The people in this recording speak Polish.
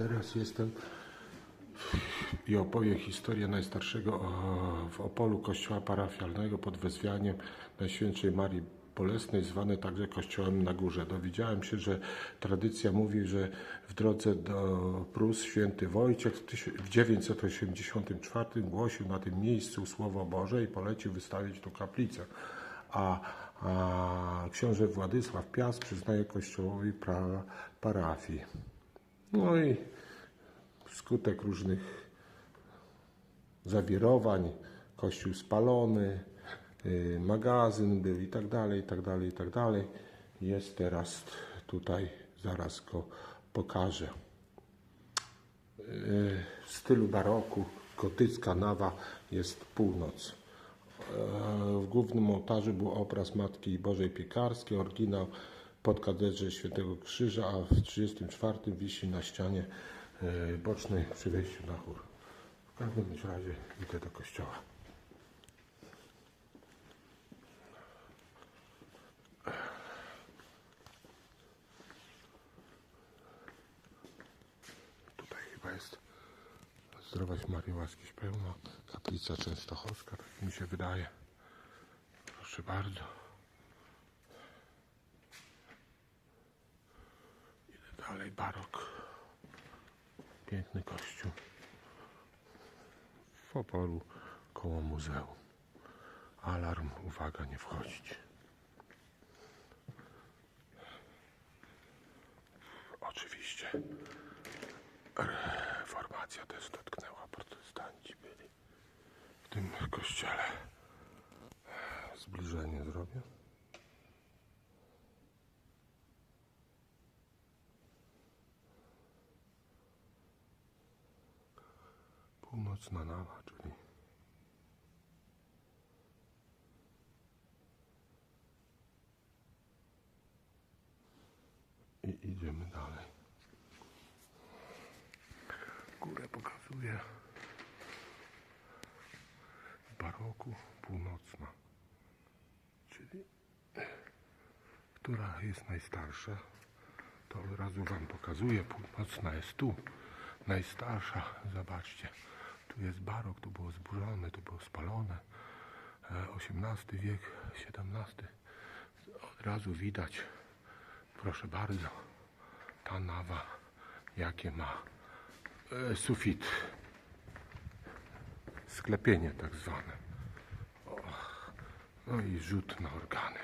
Teraz jestem i opowiem historię najstarszego w Opolu kościoła parafialnego pod wezwianiem Najświętszej Marii Bolesnej, zwany także kościołem na górze. Dowiedziałem się, że tradycja mówi, że w drodze do Prus święty Wojciech w tysiu- w 984 głosił na tym miejscu Słowo Boże i polecił wystawić tu kaplicę. A, a książę Władysław Piast przyznaje kościołowi prawa parafii. No i wskutek różnych zawirowań, kościół spalony, y, magazyn był i tak dalej, i tak dalej, i tak dalej. Jest teraz tutaj, zaraz go pokażę. Y, W stylu baroku, gotycka nawa jest północ. E, W głównym ołtarzu był obraz Matki Bożej Piekarskiej, oryginał pod katedrze Świętego Krzyża, a w 34 wisi na ścianie e, bocznej przy wejściu na chór. W każdym razie idę do kościoła. Tutaj chyba jest Zdrowaś Marii Łaskiś pełna, kaplica częstochowska, tak mi się wydaje. Proszę bardzo. Dalej, barok. Piękny kościół. W Opolu koło muzeum. Alarm, uwaga, nie wchodzić. Oczywiście reformacja też dotknęła, protestanci byli w tym kościele. Zbliżenie zrobię. Północna nawa, czyli i idziemy dalej. Górę pokazuje baroku północna, czyli która jest najstarsza. To od razu Wam pokazuję. Północna jest tu, najstarsza. Zobaczcie, tu jest barok, tu było zburzone, tu było spalone. E, XVIII wiek, XVII. Od razu widać, proszę bardzo, ta nawa, jakie ma e, sufit. Sklepienie tak zwane. No i rzut na organy.